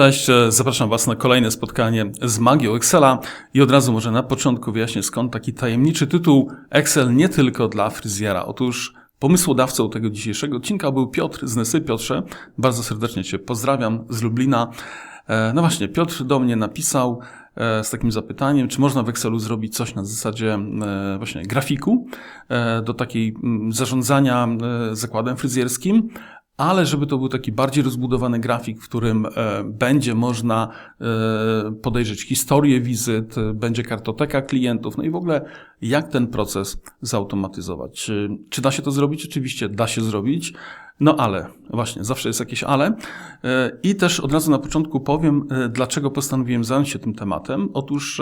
Cześć, e, zapraszam Was na kolejne spotkanie z magią Excela i od razu może na początku wyjaśnię skąd taki tajemniczy tytuł Excel nie tylko dla fryzjera. Otóż pomysłodawcą tego dzisiejszego odcinka był Piotr z Nesy. Piotrze, bardzo serdecznie Cię pozdrawiam z Lublina. E, no właśnie, Piotr do mnie napisał e, z takim zapytaniem, czy można w Excelu zrobić coś na zasadzie właśnie grafiku do takiej mm, zarządzania zakładem fryzjerskim, ale żeby to był taki bardziej rozbudowany grafik, w którym e, będzie można e, podejrzeć historię wizyt, e, będzie kartoteka klientów, no i w ogóle jak ten proces zautomatyzować. Czy, czy da się to zrobić? Oczywiście da się zrobić. No ale, właśnie, zawsze jest jakieś ale. I też od razu na początku powiem, dlaczego postanowiłem zająć się tym tematem. Otóż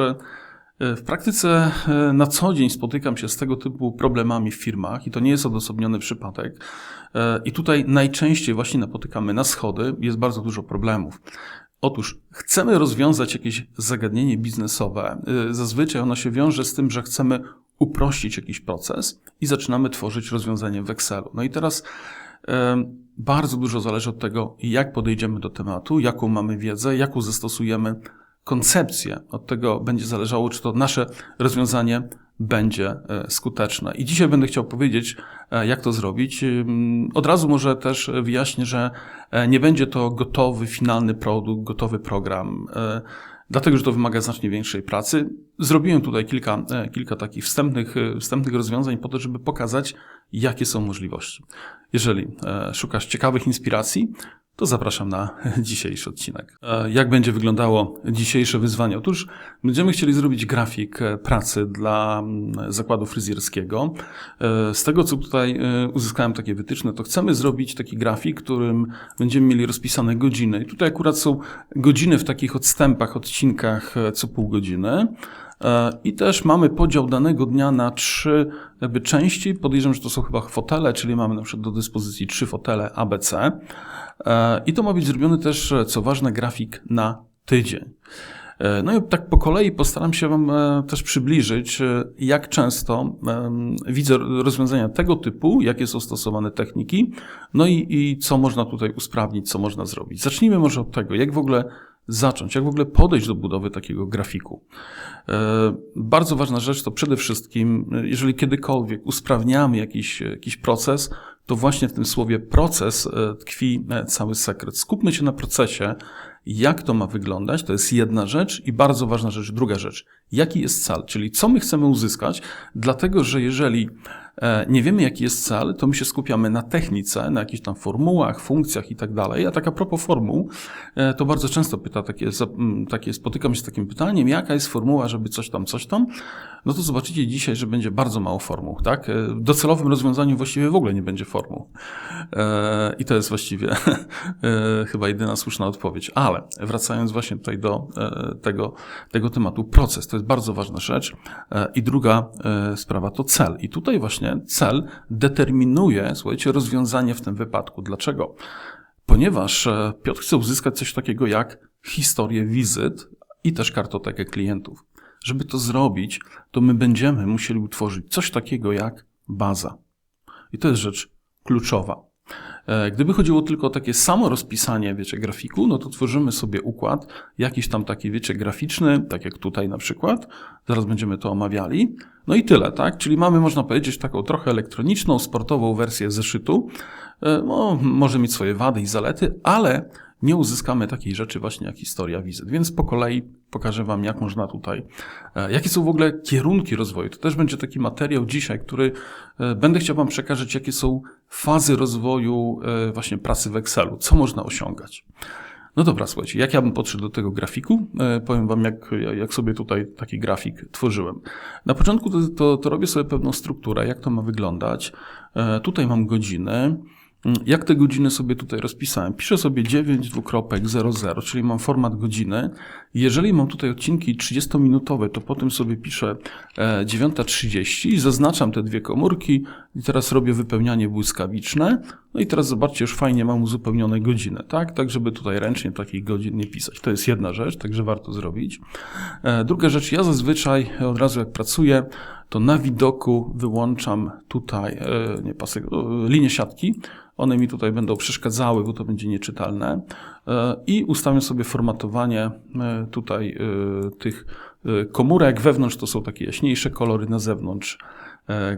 w praktyce na co dzień spotykam się z tego typu problemami w firmach i to nie jest odosobniony przypadek. E, I tutaj najczęściej właśnie napotykamy na schody, jest bardzo dużo problemów. Otóż chcemy rozwiązać jakieś zagadnienie biznesowe. E, zazwyczaj ono się wiąże z tym, że chcemy uprościć jakiś proces i zaczynamy tworzyć rozwiązanie w Excelu. No i teraz e, bardzo dużo zależy od tego, jak podejdziemy do tematu, jaką mamy wiedzę, jaką zastosujemy koncepcję. Od tego będzie zależało, czy to nasze rozwiązanie będzie e, skuteczne. I dzisiaj będę chciał powiedzieć, e, jak to zrobić. Od razu może też wyjaśnię, że e, nie będzie to gotowy, finalny produkt, gotowy program, dlatego że to wymaga znacznie większej pracy. Zrobiłem tutaj kilka, kilka takich wstępnych, wstępnych rozwiązań po to, żeby pokazać, jakie są możliwości. Jeżeli szukasz ciekawych inspiracji, to zapraszam na dzisiejszy odcinek. E, jak będzie wyglądało dzisiejsze wyzwanie? Otóż będziemy chcieli zrobić grafik e, pracy dla mm, zakładu fryzjerskiego. E, z tego, co tutaj uzyskałem takie wytyczne, to chcemy zrobić taki grafik, którym będziemy mieli rozpisane godziny. I tutaj akurat są godziny w takich odstępach, odcinkach co pół godziny. I też mamy podział danego dnia na trzy jakby części. Podejrzewam, że to są chyba fotele, czyli mamy na przykład do dyspozycji trzy fotele ABC. E, I to ma być zrobiony też, e, co ważne, grafik na tydzień. E, no i tak po kolei postaram się Wam też przybliżyć, jak często widzę rozwiązania tego typu, jakie są stosowane techniki, no i, i co można tutaj usprawnić, co można zrobić. Zacznijmy może od tego, jak w ogóle zacząć, jak w ogóle podejść do budowy takiego grafiku. Bardzo ważna rzecz to przede wszystkim, jeżeli kiedykolwiek usprawniamy jakiś, jakiś proces, to właśnie w tym słowie proces e, tkwi e, cały sekret. Skupmy się na procesie, jak to ma wyglądać, to jest jedna rzecz i bardzo ważna rzecz, druga rzecz. Jaki jest cel, czyli co my chcemy uzyskać, dlatego że jeżeli E, nie wiemy, jaki jest cel, to my się skupiamy na technice, na jakichś tam formułach, funkcjach i tak dalej. A tak a propos formuł, e, to bardzo często pyta takie, takie, spotykam się z takim pytaniem, jaka jest formuła, żeby coś tam, coś tam. No to zobaczycie dzisiaj, że będzie bardzo mało formuł, tak? E, w docelowym rozwiązaniu właściwie w ogóle nie będzie formuł. I to jest właściwie chyba jedyna słuszna odpowiedź. Ale wracając właśnie tutaj do tego, tego tematu, proces to jest bardzo ważna rzecz. I druga sprawa to cel. I tutaj właśnie cel determinuje, słuchajcie, rozwiązanie w tym wypadku. Dlaczego? Ponieważ e, Piotr chce uzyskać coś takiego jak historię wizyt i też kartotekę klientów. Żeby to zrobić, to my będziemy musieli utworzyć coś takiego jak baza. I to jest rzecz kluczowa. E, gdyby chodziło tylko o takie samo rozpisanie, wiecie, grafiku, no to tworzymy sobie układ, jakiś tam taki, wiecie, graficzny, tak jak tutaj na przykład. Zaraz będziemy to omawiali. No i tyle, tak? Czyli mamy, można powiedzieć, taką trochę elektroniczną, sportową wersję zeszytu. E, no, może mieć swoje wady i zalety, ale nie uzyskamy takiej rzeczy właśnie jak historia wizyt. Więc po kolei pokażę Wam, jak można tutaj, e, jakie są w ogóle kierunki rozwoju. To też będzie taki materiał dzisiaj, który będę chciał Wam przekazać, jakie są fazy rozwoju właśnie pracy w Excelu, co można osiągać. No dobra, słuchajcie, jak ja bym podszedł do tego grafiku? E, powiem wam, jak, jak sobie tutaj taki grafik tworzyłem. Na początku to, to, to robię sobie pewną strukturę, jak to ma wyglądać. E, tutaj mam godziny. Jak te godziny sobie tutaj rozpisałem? Piszę sobie 9.00, czyli mam format godziny. Jeżeli mam tutaj odcinki 30-minutowe, to potem sobie piszę 9.30 e, i zaznaczam te dwie komórki i teraz robię wypełnianie błyskawiczne. No i teraz zobaczcie, już fajnie mam uzupełnione godziny, tak? Tak, żeby tutaj ręcznie takich godzin nie pisać. To jest jedna rzecz, także warto zrobić. E, druga rzecz, ja zazwyczaj od razu jak pracuję, to na widoku wyłączam tutaj e, nie pasek, linię siatki. One mi tutaj będą przeszkadzały, bo to będzie nieczytelne. E, I ustawiam sobie formatowanie e, tutaj e, tych komórek. Wewnątrz to są takie jaśniejsze kolory, na zewnątrz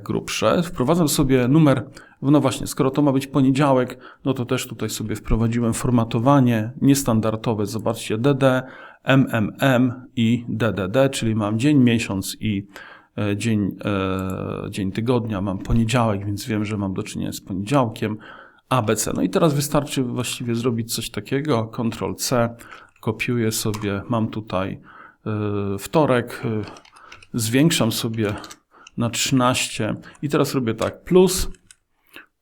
grubsze. Wprowadzam sobie numer, no właśnie, skoro to ma być poniedziałek, no to też tutaj sobie wprowadziłem formatowanie niestandardowe. Zobaczcie, DD, MMM i DDD, czyli mam dzień, miesiąc i dzień, dzień tygodnia. Mam poniedziałek, więc wiem, że mam do czynienia z poniedziałkiem. ABC. No i teraz wystarczy właściwie zrobić coś takiego. Ctrl C, kopiuję sobie, mam tutaj e, wtorek, e, zwiększam sobie na 13 i teraz robię tak, plus,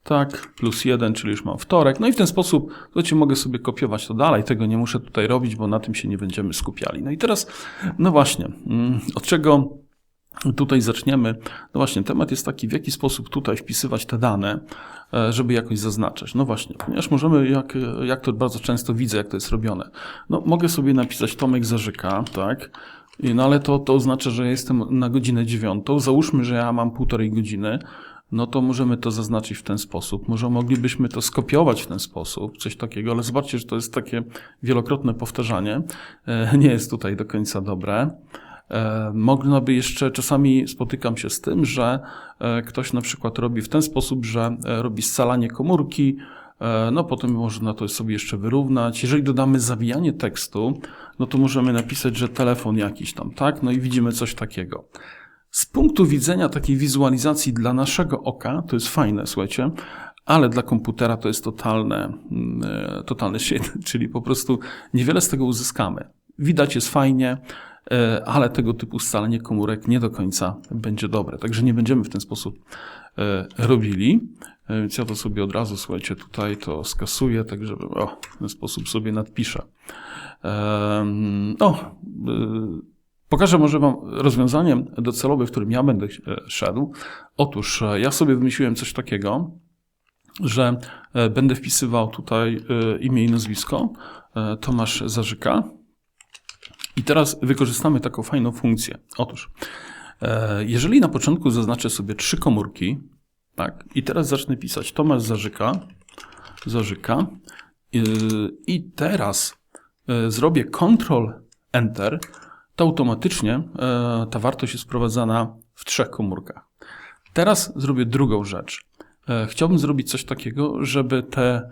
tak, plus 1, czyli już mam wtorek. No i w ten sposób, słuchajcie, mogę sobie kopiować to dalej, tego nie muszę tutaj robić, bo na tym się nie będziemy skupiali. No i teraz, no właśnie, mm, od czego tutaj zaczniemy? No właśnie, temat jest taki, w jaki sposób tutaj wpisywać te dane, e, żeby jakoś zaznaczać. No właśnie, ponieważ możemy, jak, jak to bardzo często widzę, jak to jest robione. No mogę sobie napisać Tomek Zarzyka, tak, no ale to, to oznacza, że jestem na godzinę dziewiątą. Załóżmy, że ja mam półtorej godziny, no to możemy to zaznaczyć w ten sposób. Może moglibyśmy to skopiować w ten sposób, coś takiego, ale zobaczcie, że to jest takie wielokrotne powtarzanie. E, Nie jest tutaj do końca dobre. E, Można by jeszcze, czasami spotykam się z tym, że e, ktoś na przykład robi w ten sposób, że e, robi scalanie komórki, no potem można to sobie jeszcze wyrównać. Jeżeli dodamy zawijanie tekstu, no to możemy napisać, że telefon jakiś tam, tak? No i widzimy coś takiego. Z punktu widzenia takiej wizualizacji dla naszego oka to jest fajne, słuchajcie, ale dla komputera to jest totalne, mm, totalny shit, czyli po prostu niewiele z tego uzyskamy. Widać jest fajnie, ale tego typu scalenie komórek nie do końca będzie dobre. Także nie będziemy w ten sposób e, robili. E, Więc ja to sobie od razu, słuchajcie, tutaj to skasuję, tak żeby o, w ten sposób sobie nadpiszę. Em, O, y, Pokażę może Wam rozwiązanie docelowe, w którym ja będę e, szedł. Otóż e, ja sobie wymyśliłem coś takiego, że e, będę wpisywał tutaj e, imię i nazwisko e, Tomasz Zarzyka. I teraz wykorzystamy taką fajną funkcję. Otóż, e, jeżeli na początku zaznaczę sobie trzy komórki, tak, i teraz zacznę pisać Tomasz Zarzyka, Zarzyka, y, i teraz e, zrobię Ctrl Enter, to automatycznie e, ta wartość jest wprowadzana w trzech komórkach. Teraz zrobię drugą rzecz. Chciałbym zrobić coś takiego, żeby te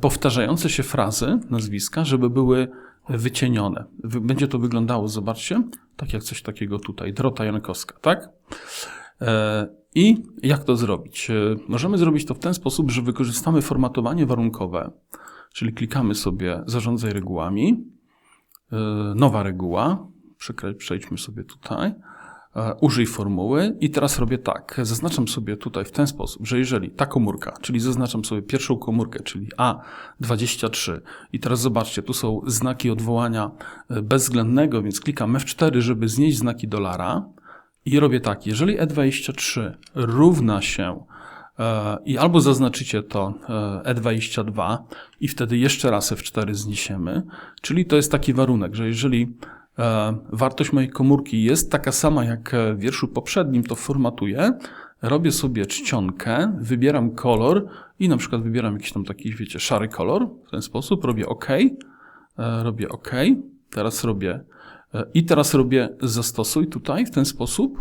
powtarzające się frazy, nazwiska, żeby były wycienione. Wy- Będzie to wyglądało, zobaczcie, tak jak coś takiego tutaj, Drota Jankowska, tak? E, I jak to zrobić? E, Możemy zrobić to w ten sposób, że wykorzystamy formatowanie warunkowe, czyli klikamy sobie zarządzaj regułami, e, nowa reguła, przejdźmy sobie tutaj, użyj formuły i teraz robię tak, zaznaczam sobie tutaj w ten sposób, że jeżeli ta komórka, czyli zaznaczam sobie pierwszą komórkę, czyli A23 i teraz zobaczcie, tu są znaki odwołania e, bezwzględnego, więc klikam F4, żeby znieść znaki dolara i robię tak, jeżeli E23 równa się e, i albo zaznaczycie to e, E22 i wtedy jeszcze raz F4 zniesiemy, czyli to jest taki warunek, że jeżeli e, wartość mojej komórki jest taka sama jak w wierszu poprzednim, to formatuję, robię sobie czcionkę, wybieram kolor i na przykład wybieram jakiś tam taki, wiecie, szary kolor w ten sposób, robię OK, e, robię OK, teraz robię e, i teraz robię zastosuj tutaj w ten sposób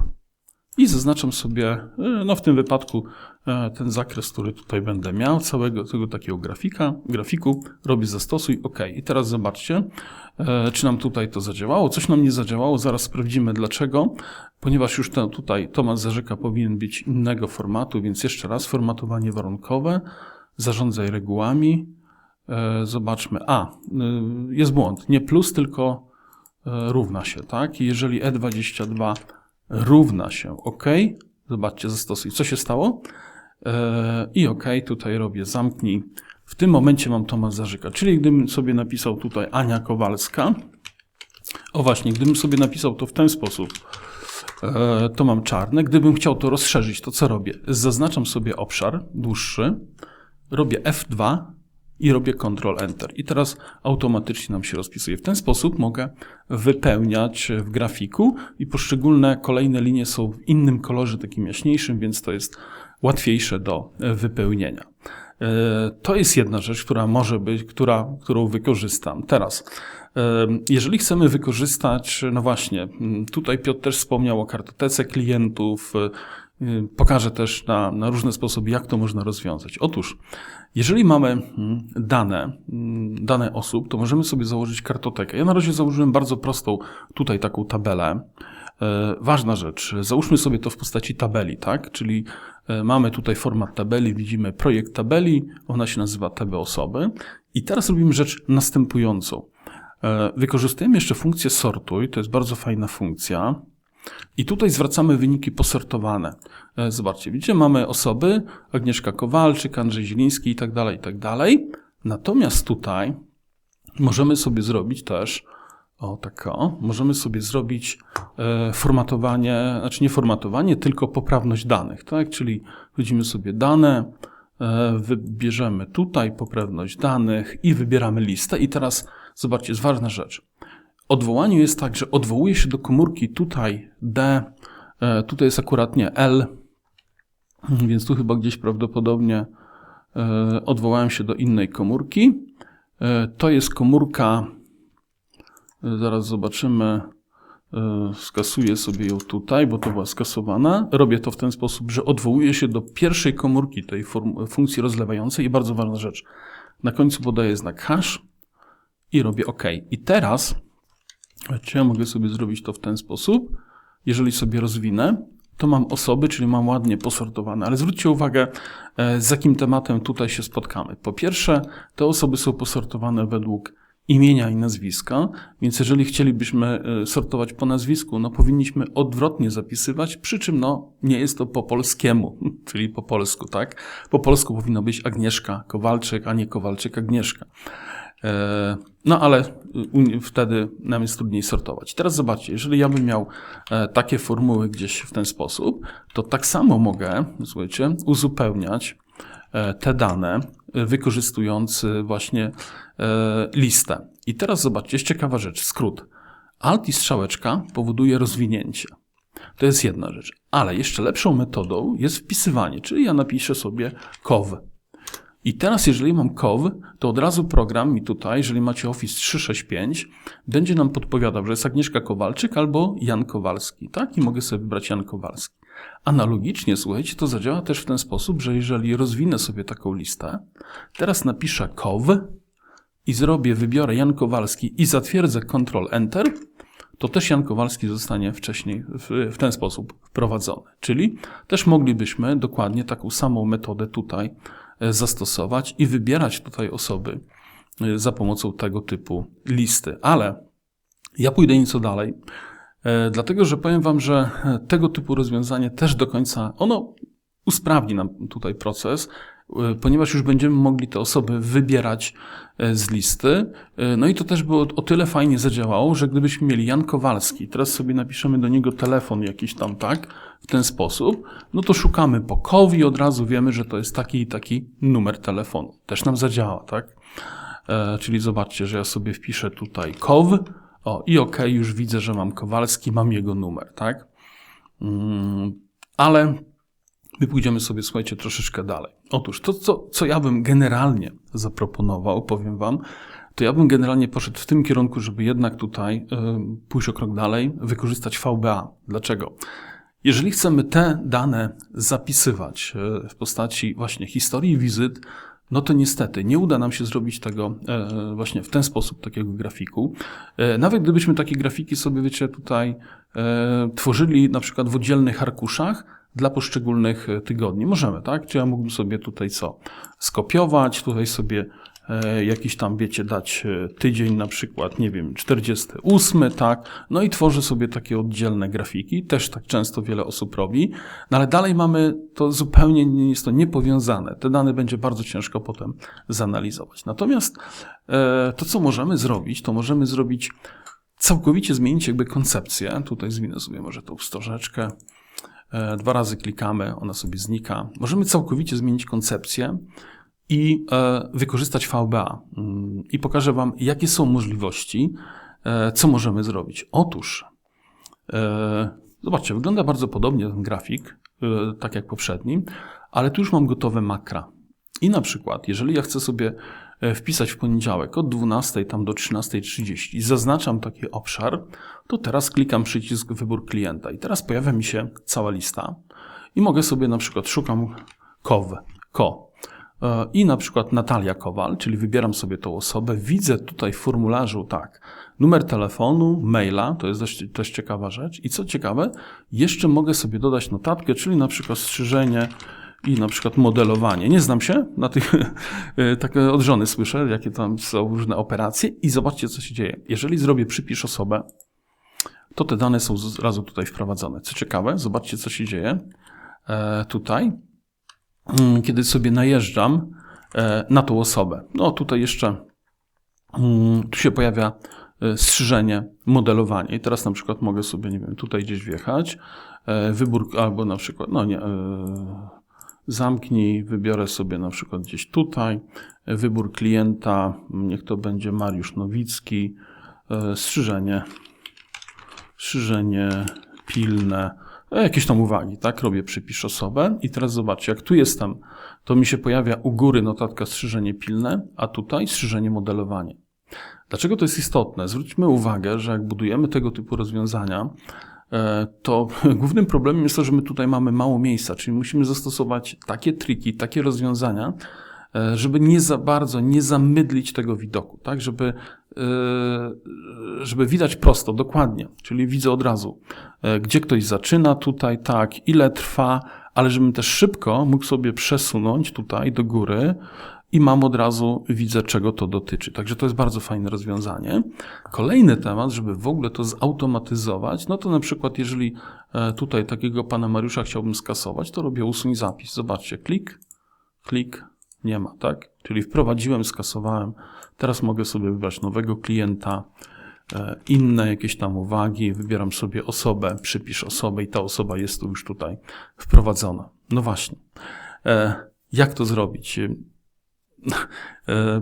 i zaznaczam sobie, e, no w tym wypadku e, ten zakres, który tutaj będę miał, całego tego takiego grafika, grafiku, robię zastosuj, OK. I teraz zobaczcie, e, czy nam tutaj to zadziałało. Coś nam nie zadziałało, zaraz sprawdzimy dlaczego, ponieważ już ten tutaj Tomasz Zarzyka powinien być innego formatu, więc jeszcze raz formatowanie warunkowe, zarządzaj regułami, zobaczmy, a, jest błąd, nie plus, tylko równa się, tak? I jeżeli E22 równa się OK. Zobaczcie, zastosuj. Co się stało? E, I OK, tutaj robię zamknij. W tym momencie mam Tomasz Zarzyka, czyli gdybym sobie napisał tutaj Ania Kowalska, o właśnie, gdybym sobie napisał to w ten sposób, e, to mam czarne. Gdybym chciał to rozszerzyć, to co robię? Zaznaczam sobie obszar dłuższy, robię F2 i robię Ctrl Enter. I teraz automatycznie nam się rozpisuje. W ten sposób mogę wypełniać w grafiku i poszczególne kolejne linie są w innym kolorze, takim jaśniejszym, więc to jest łatwiejsze do wypełnienia. E, to jest jedna rzecz, która może być, która, którą wykorzystam. Teraz, e, jeżeli chcemy wykorzystać, no właśnie, tutaj Piotr też wspomniał o kartotece klientów, e, pokażę też na, na różne sposoby, jak to można rozwiązać. Otóż, jeżeli mamy dane, dane osób, to możemy sobie założyć kartotekę. Ja na razie założyłem bardzo prostą tutaj taką tabelę. Ważna rzecz, załóżmy sobie to w postaci tabeli, tak? Czyli E, mamy tutaj format tabeli, widzimy projekt tabeli, ona się nazywa TB osoby. I teraz robimy rzecz następującą. Wykorzystujemy jeszcze funkcję sortuj, to jest bardzo fajna funkcja. I tutaj zwracamy wyniki posortowane. E, zobaczcie, widzicie, mamy osoby, Agnieszka Kowalczyk, Andrzej Zieliński i tak dalej, i tak dalej. Natomiast tutaj możemy sobie zrobić też o, tak o. Możemy sobie zrobić e, formatowanie, znaczy nie formatowanie, tylko poprawność danych, tak? Czyli wchodzimy sobie dane, e, wybierzemy tutaj poprawność danych i wybieramy listę. I teraz zobaczcie, jest ważna rzecz. Odwołaniu jest tak, że odwołuje się do komórki tutaj D, e, tutaj jest akurat nie L, więc tu chyba gdzieś prawdopodobnie e, odwołałem się do innej komórki. E, to jest komórka Zaraz zobaczymy. Skasuję sobie ją tutaj, bo to była skasowana. Robię to w ten sposób, że odwołuję się do pierwszej komórki tej funkcji rozlewającej i bardzo ważna rzecz. Na końcu podaję znak hash i robię OK. I teraz, czy ja mogę sobie zrobić to w ten sposób? Jeżeli sobie rozwinę, to mam osoby, czyli mam ładnie posortowane, ale zwróćcie uwagę, e, z jakim tematem tutaj się spotkamy. Po pierwsze, te osoby są posortowane według imienia i nazwiska, więc jeżeli chcielibyśmy e, sortować po nazwisku, no powinniśmy odwrotnie zapisywać, przy czym no nie jest to po polskiemu, czyli po polsku, tak? Po polsku powinno być Agnieszka Kowalczyk, a nie Kowalczyk Agnieszka. E, no ale wtedy nam jest trudniej sortować. Teraz zobaczcie, jeżeli ja bym miał e, takie formuły gdzieś w ten sposób, to tak samo mogę, słuchajcie, uzupełniać te dane, wykorzystując właśnie E, listę. I teraz zobaczcie, jest ciekawa rzecz, skrót. Alt i strzałeczka powoduje rozwinięcie. To jest jedna rzecz. Ale jeszcze lepszą metodą jest wpisywanie, czyli ja napiszę sobie KOW. I teraz, jeżeli mam KOW, to od razu program mi tutaj, jeżeli macie Office 365, będzie nam podpowiadał, że jest Agnieszka Kowalczyk albo Jan Kowalski, tak? I mogę sobie wybrać Jan Kowalski. Analogicznie, słuchajcie, to zadziała też w ten sposób, że jeżeli rozwinę sobie taką listę, teraz napiszę KOW, i zrobię, wybiorę Jan Kowalski i zatwierdzę Ctrl Enter, to też Jan Kowalski zostanie wcześniej w, w, ten sposób wprowadzony. Czyli też moglibyśmy dokładnie taką samą metodę tutaj zastosować i wybierać tutaj osoby e, za pomocą tego typu listy. Ale ja pójdę nieco dalej, e, dlatego że powiem Wam, że tego typu rozwiązanie też do końca, ono usprawni nam tutaj proces, E, ponieważ już będziemy mogli te osoby wybierać e, z listy. E, no i to też było o tyle fajnie zadziałało, że gdybyśmy mieli Jan Kowalski, teraz sobie napiszemy do niego telefon jakiś tam, tak, w ten sposób, no to szukamy po KOWI, od razu wiemy, że to jest taki i taki numer telefonu. Też nam zadziała, tak? E, czyli zobaczcie, że ja sobie wpiszę tutaj KOW, o i ok, już widzę, że mam Kowalski, mam jego numer, tak? Mm, ale My pójdziemy sobie, słuchajcie, troszeczkę dalej. Otóż to, co, co ja bym generalnie zaproponował, powiem Wam, to ja bym generalnie poszedł w tym kierunku, żeby jednak tutaj y, pójść o krok dalej, wykorzystać VBA. Dlaczego? Jeżeli chcemy te dane zapisywać y, w postaci właśnie historii wizyt, no to niestety nie uda nam się zrobić tego y, właśnie w ten sposób, takiego grafiku. Nawet gdybyśmy takie grafiki sobie, wiecie, tutaj tworzyli na przykład w oddzielnych arkuszach, dla poszczególnych e, tygodni. Możemy, tak? Czy ja mógłbym sobie tutaj co? Skopiować, tutaj sobie e, jakiś tam, wiecie, dać e, tydzień na przykład, nie wiem, 48, tak? No i tworzę sobie takie oddzielne grafiki. Też tak często wiele osób robi. No ale dalej mamy to zupełnie, nie jest to niepowiązane. Te dane będzie bardzo ciężko potem zanalizować. Natomiast to, co możemy zrobić, to możemy zrobić całkowicie zmienić jakby koncepcję. Tutaj zwinę sobie może tą wstożeczkę. E, dwa razy klikamy, ona sobie znika. Możemy całkowicie zmienić koncepcję i e, wykorzystać VBA. Mm, I pokażę Wam, jakie są możliwości, e, co możemy zrobić. Otóż, zobaczcie, wygląda bardzo podobnie ten grafik, tak jak poprzedni, ale tu już mam gotowe makra. I na przykład, jeżeli ja chcę sobie wpisać w poniedziałek od 12 tam do 13.30 i zaznaczam taki obszar, to teraz klikam przycisk wybór klienta i teraz pojawia mi się cała lista i mogę sobie na przykład szukam KOW, KO E, i na przykład Natalia Kowal, czyli wybieram sobie tą osobę, widzę tutaj w formularzu tak, numer telefonu, maila, to jest dość, dość ciekawa rzecz. I co ciekawe, jeszcze mogę sobie dodać notatkę, czyli na przykład strzyżenie i na przykład modelowanie. Nie znam się na tych, e, tak od żony słyszę, jakie tam są różne operacje i zobaczcie, co się dzieje. Jeżeli zrobię przypisz osobę, to te dane są zrazu tutaj wprowadzone. Co ciekawe, zobaczcie, co się dzieje e, tutaj. Mm, kiedy sobie najeżdżam e, na tą osobę. No tutaj jeszcze mm, tu się pojawia e, strzyżenie, modelowanie. I teraz na przykład mogę sobie, nie wiem, tutaj gdzieś wjechać, e, wybór albo na przykład, no nie, zamknij, wybiorę sobie na przykład gdzieś tutaj, wybór klienta, niech to będzie Mariusz Nowicki, strzyżenie, strzyżenie pilne, E, jakieś tam uwagi, tak? Robię przypisz osobę i teraz zobaczcie, jak tu jestem, to mi się pojawia u góry notatka strzyżenie pilne, a tutaj strzyżenie modelowanie. Dlaczego to jest istotne? Zwróćmy uwagę, że jak budujemy tego typu rozwiązania, e, to głównym problemem jest to, że my tutaj mamy mało miejsca, czyli musimy zastosować takie triki, takie rozwiązania, e, żeby nie za bardzo, nie zamydlić tego widoku, tak? Żeby Yy, żeby widać prosto, dokładnie, czyli widzę od razu, gdzie ktoś zaczyna tutaj, tak, ile trwa, ale żebym też szybko mógł sobie przesunąć tutaj do góry i mam od razu, widzę czego to dotyczy. Także to jest bardzo fajne rozwiązanie. Kolejny temat, żeby w ogóle to zautomatyzować, no to na przykład jeżeli e, tutaj takiego pana Mariusza chciałbym skasować, to robię usuń zapis. Zobaczcie, klik, klik, nie ma, tak? Czyli wprowadziłem, skasowałem, Teraz mogę sobie wybrać nowego klienta, e, inne jakieś tam uwagi, wybieram sobie osobę, przypisz osobę i ta osoba jest tu już tutaj wprowadzona. No właśnie. E, jak to zrobić? E,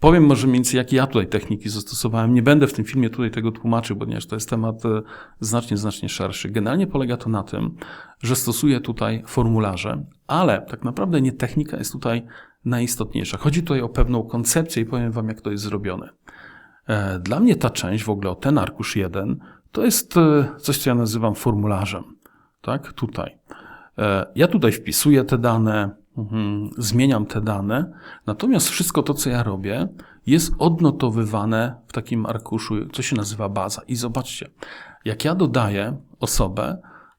powiem może mniej więcej, jakie ja tutaj techniki zastosowałem. Nie będę w tym filmie tutaj tego tłumaczył, ponieważ to jest temat znacznie, znacznie szerszy. Generalnie polega to na tym, że stosuję tutaj formularze, ale tak naprawdę nie technika jest tutaj najistotniejsza. Chodzi tutaj o pewną koncepcję i powiem Wam, jak to jest zrobione. E, dla mnie ta część, w ogóle ten arkusz 1, to jest e, coś, co ja nazywam formularzem. Tak, tutaj. E, ja tutaj wpisuję te dane, zmieniam te dane, natomiast wszystko to, co ja robię, jest odnotowywane w takim arkuszu, co się nazywa baza. I zobaczcie, jak ja dodaję osobę,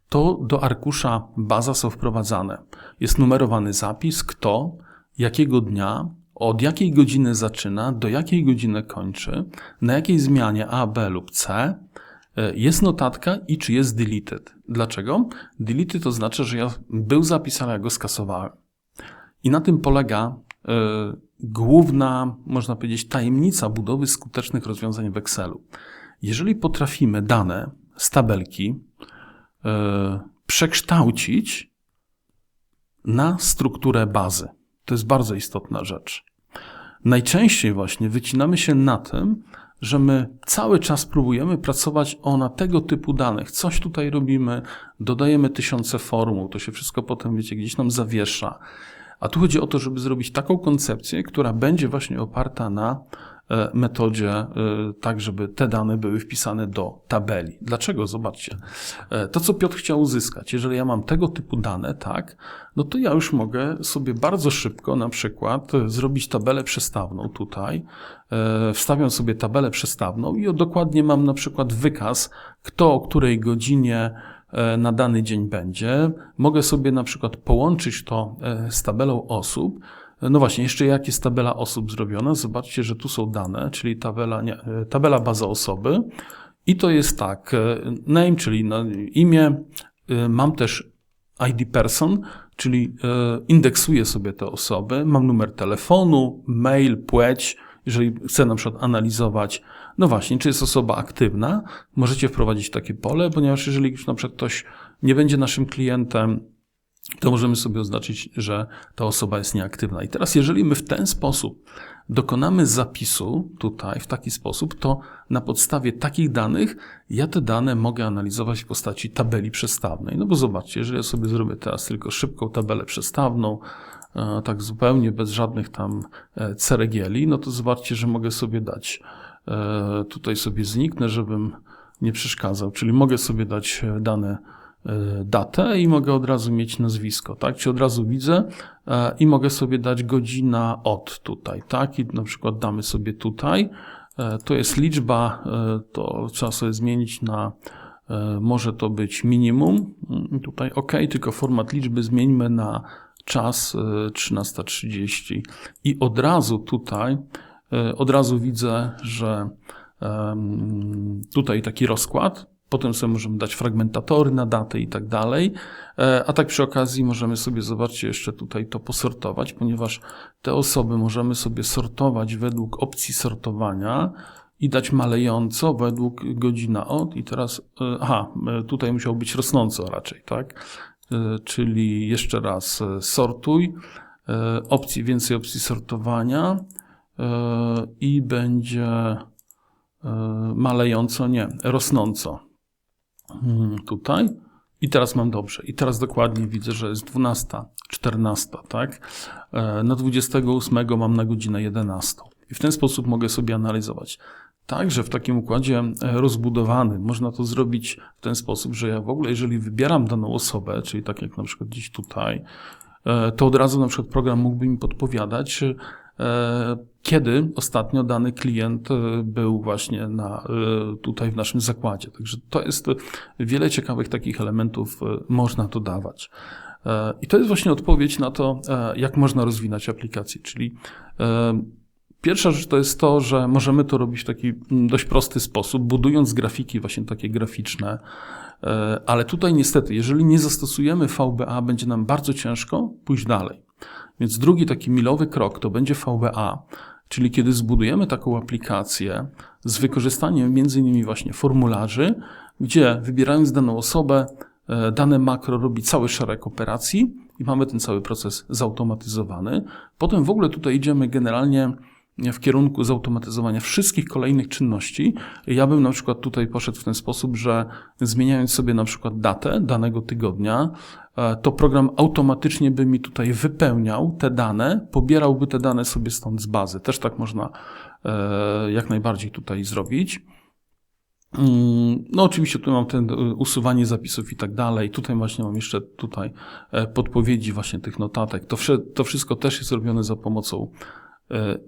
to do arkusza baza są wprowadzane. Jest numerowany zapis, kto, jakiego dnia, od jakiej godziny zaczyna, do jakiej godziny kończy, na jakiej zmianie A, B lub C e, jest notatka i czy jest deleted. Dlaczego? Deleted to znaczy, że ja był zapisany, ja go skasowałem. I na tym polega y, główna, można powiedzieć, tajemnica budowy skutecznych rozwiązań w Excelu. Jeżeli potrafimy dane z tabelki y, przekształcić na strukturę bazy, to jest bardzo istotna rzecz. Najczęściej właśnie wycinamy się na tym, że my cały czas próbujemy pracować o na tego typu danych. Coś tutaj robimy, dodajemy tysiące formuł, to się wszystko potem, wiecie, gdzieś nam zawiesza. A tu chodzi o to, żeby zrobić taką koncepcję, która będzie właśnie oparta na E, metodzie, e, tak żeby te dane były wpisane do tabeli. Dlaczego? Zobaczcie. E, to, co Piotr chciał uzyskać, jeżeli ja mam tego typu dane, tak, no to ja już mogę sobie bardzo szybko na przykład zrobić tabelę przestawną tutaj. Wstawiam sobie tabelę przestawną i dokładnie mam na przykład wykaz, kto o której godzinie na dany dzień będzie. Mogę sobie na przykład połączyć to z tabelą osób, no właśnie, jeszcze jak jest tabela osób zrobiona? Zobaczcie, że tu są dane, czyli tabela, nie, tabela baza osoby. I to jest tak, e, name, czyli imię, e, mam też ID person, czyli e, indeksuję sobie te osoby, mam numer telefonu, mail, płeć, jeżeli chcę na przykład analizować, no właśnie, czy jest osoba aktywna, możecie wprowadzić takie pole, ponieważ jeżeli na przykład ktoś nie będzie naszym klientem, to możemy sobie oznaczyć, że ta osoba jest nieaktywna. I teraz, jeżeli my w ten sposób dokonamy zapisu tutaj w taki sposób, to na podstawie takich danych ja te dane mogę analizować w postaci tabeli przestawnej. No bo zobaczcie, jeżeli ja sobie zrobię teraz tylko szybką tabelę przestawną, e, tak zupełnie bez żadnych tam e, ceregieli, no to zobaczcie, że mogę sobie dać, tutaj sobie zniknę, żebym nie przeszkadzał, czyli mogę sobie dać dane E, datę i mogę od razu mieć nazwisko, tak? Czy od razu widzę e, i mogę sobie dać godzina od tutaj, tak? I na przykład damy sobie tutaj, e, to jest liczba, to trzeba sobie zmienić na, może to być minimum, mm, tutaj OK, tylko format liczby zmieńmy na czas 13.30 i od razu tutaj, od razu widzę, że tutaj taki rozkład, Potem sobie możemy dać fragmentatory na datę i tak dalej. E, a tak przy okazji możemy sobie, zobaczcie, jeszcze tutaj to posortować, ponieważ te osoby możemy sobie sortować według opcji sortowania i dać malejąco według godzina od. I teraz, e, aha, e, tutaj musiał być rosnąco raczej, tak? Czyli jeszcze raz sortuj, opcji, więcej opcji sortowania i będzie malejąco, nie, rosnąco. Hmm, tutaj. I teraz mam dobrze. I teraz dokładnie widzę, że jest 12, 14, tak? E, na 28 mam na godzinę 11. I w ten sposób mogę sobie analizować. Także w takim układzie e, rozbudowanym można to zrobić w ten sposób, że ja w ogóle, jeżeli wybieram daną osobę, czyli tak jak na przykład gdzieś tutaj, e, to od razu na przykład program mógłby mi podpowiadać, E, kiedy ostatnio dany klient e, był właśnie na, e, tutaj w naszym zakładzie. Także to jest wiele ciekawych takich elementów można dodawać. I to jest właśnie odpowiedź na to, jak można rozwinąć aplikację, czyli Pierwsza rzecz to jest to, że możemy to robić w taki dość prosty sposób, budując grafiki właśnie takie graficzne, ale tutaj niestety, jeżeli nie zastosujemy VBA, będzie nam bardzo ciężko pójść dalej. Więc drugi taki milowy krok to będzie VBA, czyli kiedy zbudujemy taką aplikację z wykorzystaniem innymi właśnie formularzy, gdzie wybierając daną osobę, e, dane makro robi cały szereg operacji i mamy ten cały proces zautomatyzowany. Potem w ogóle tutaj idziemy generalnie w kierunku zautomatyzowania wszystkich kolejnych czynności. Ja bym na przykład tutaj poszedł w ten sposób, że zmieniając sobie na przykład datę danego tygodnia, e, to program automatycznie by mi tutaj wypełniał te dane, pobierałby te dane sobie stąd z bazy. Też tak można e, jak najbardziej tutaj zrobić. Mm, no oczywiście tu mam ten e, usuwanie zapisów i tak dalej. Tutaj właśnie mam jeszcze tutaj podpowiedzi właśnie tych notatek. To, to wszystko też jest robione za pomocą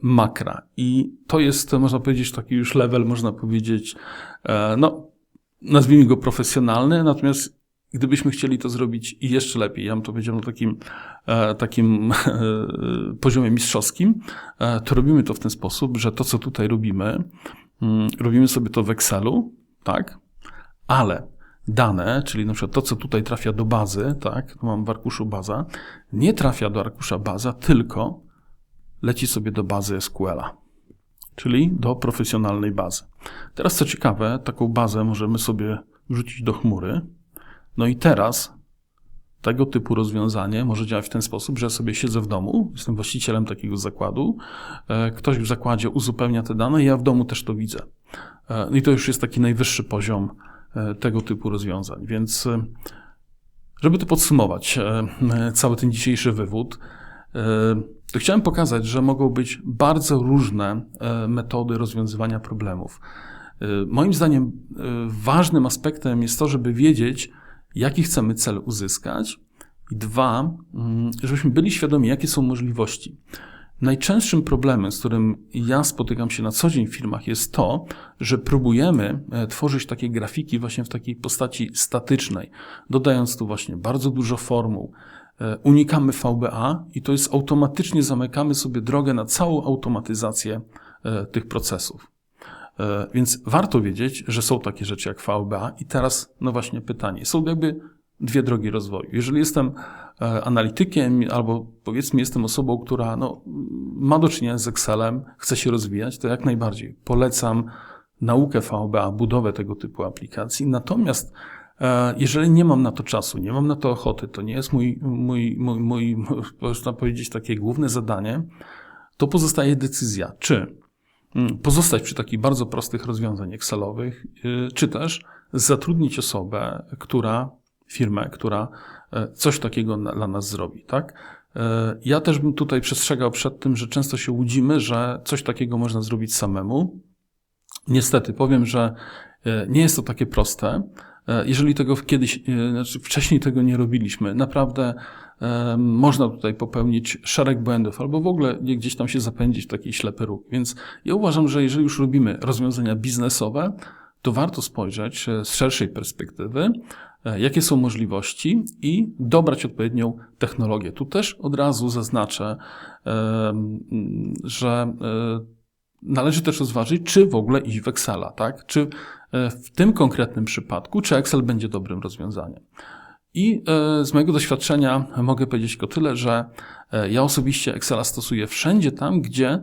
makra. I to jest, można powiedzieć, taki już level, można powiedzieć, e, no, nazwijmy go profesjonalny, natomiast gdybyśmy chcieli to zrobić jeszcze lepiej, ja bym to powiedział na takim, e, takim poziomie mistrzowskim, to robimy to w ten sposób, że to, co tutaj robimy, mm, robimy sobie to w Excelu, tak, ale dane, czyli na przykład to, co tutaj trafia do bazy, tak, tu mam w arkuszu baza, nie trafia do arkusza baza, tylko leci sobie do bazy SQL-a, czyli do profesjonalnej bazy. Teraz co ciekawe, taką bazę możemy sobie wrzucić do chmury. No i teraz tego typu rozwiązanie może działać w ten sposób, że ja sobie siedzę w domu, jestem właścicielem takiego zakładu, e, ktoś w zakładzie uzupełnia te dane, ja w domu też to widzę. E, no I to już jest taki najwyższy poziom e, tego typu rozwiązań. Więc, żeby to podsumować, cały ten dzisiejszy wywód, chciałem pokazać, że mogą być bardzo różne e, metody rozwiązywania problemów. E, moim zdaniem e, ważnym aspektem jest to, żeby wiedzieć, jaki chcemy cel uzyskać, i dwa, mm, żebyśmy byli świadomi, jakie są możliwości. Najczęstszym problemem, z którym ja spotykam się na co dzień w firmach, jest to, że próbujemy tworzyć takie grafiki właśnie w takiej postaci statycznej, dodając tu właśnie bardzo dużo formuł, E, unikamy VBA i to jest automatycznie zamykamy sobie drogę na całą automatyzację e, tych procesów. E, więc warto wiedzieć, że są takie rzeczy jak VBA i teraz, no właśnie pytanie, są jakby dwie drogi rozwoju. Jeżeli jestem analitykiem albo powiedzmy jestem osobą, która no, ma do czynienia z Excelem, chce się rozwijać, to jak najbardziej polecam naukę VBA, budowę tego typu aplikacji. Natomiast E, Jeżeli nie mam na to czasu, nie mam na to ochoty, to nie jest mój, mój, mój, mój można powiedzieć, takie główne zadanie, to pozostaje decyzja, czy mm, pozostać przy takich bardzo prostych rozwiązań Excelowych, y, czy też zatrudnić osobę, która, firmę, która e, coś takiego dla nas zrobi, tak? E, Ja też bym tutaj przestrzegał przed tym, że często się łudzimy, że coś takiego można zrobić samemu. Niestety powiem, że e, nie jest to takie proste. Jeżeli tego kiedyś, znaczy wcześniej tego nie robiliśmy, naprawdę można tutaj popełnić szereg błędów albo w ogóle gdzieś tam się zapędzić w taki ślepy róg. Więc ja uważam, że jeżeli już robimy rozwiązania biznesowe, to warto spojrzeć z szerszej perspektywy, jakie są możliwości i dobrać odpowiednią technologię. Tu też od razu zaznaczę, e, że e, należy też rozważyć, czy w ogóle iść w Excela, tak? Czy e, w tym konkretnym przypadku, czy Excel będzie dobrym rozwiązaniem. I e, z mojego doświadczenia mogę powiedzieć tylko tyle, że e, ja osobiście Excela stosuję wszędzie tam, gdzie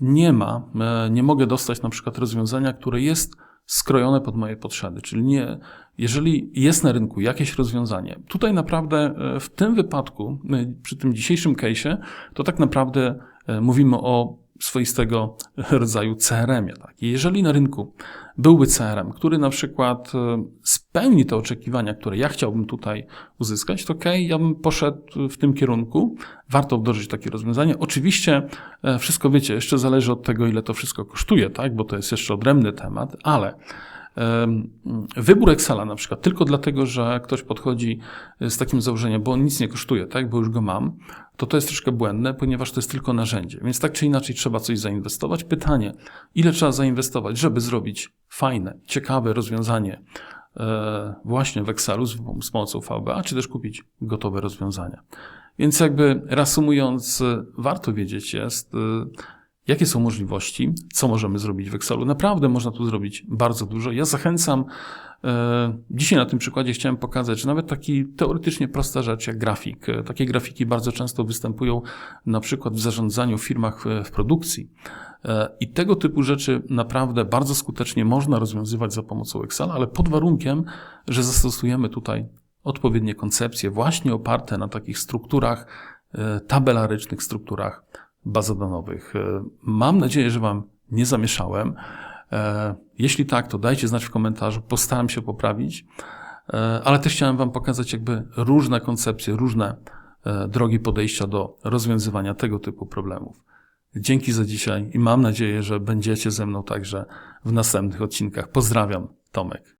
nie ma, e, nie mogę dostać na przykład rozwiązania, które jest skrojone pod moje potrzeby. Czyli nie, jeżeli jest na rynku jakieś rozwiązanie, tutaj naprawdę e, w tym wypadku, przy tym dzisiejszym case'ie, to tak naprawdę e, mówimy o swoistego rodzaju CRM-ie. Tak? Jeżeli na rynku byłby CRM, który na przykład e, spełni te oczekiwania, które ja chciałbym tutaj uzyskać, to okej, ja bym poszedł w tym kierunku. Warto wdrożyć takie rozwiązanie. Oczywiście e, wszystko wiecie, jeszcze zależy od tego, ile to wszystko kosztuje, tak? bo to jest jeszcze odrębny temat, ale wybór Excela na przykład tylko dlatego, że ktoś podchodzi z takim założeniem, bo on nic nie kosztuje, tak? bo już go mam, to to jest troszkę błędne, ponieważ to jest tylko narzędzie. Więc tak czy inaczej trzeba coś zainwestować. Pytanie, ile trzeba zainwestować, żeby zrobić fajne, ciekawe rozwiązanie e, właśnie w Excelu z, pomocą VBA, czy też kupić gotowe rozwiązania. Więc jakby reasumując, warto wiedzieć jest, e, jakie są możliwości, co możemy zrobić w Excelu. Naprawdę można tu zrobić bardzo dużo. Ja zachęcam, e, dzisiaj na tym przykładzie chciałem pokazać, że nawet taki teoretycznie prosta rzecz jak grafik. E, Takie grafiki bardzo często występują na przykład w zarządzaniu w firmach w, w produkcji. E, I tego typu rzeczy naprawdę bardzo skutecznie można rozwiązywać za pomocą Excela, ale pod warunkiem, że zastosujemy tutaj odpowiednie koncepcje, właśnie oparte na takich strukturach e, tabelarycznych, strukturach bazodanowych. E, Mam nadzieję, że Wam nie zamieszałem. E, Jeśli tak, to dajcie znać w komentarzu, postaram się poprawić, E, ale też chciałem Wam pokazać jakby różne koncepcje, różne drogi podejścia do rozwiązywania tego typu problemów. Dzięki za dzisiaj i mam nadzieję, że będziecie ze mną także w następnych odcinkach. Pozdrawiam, Tomek.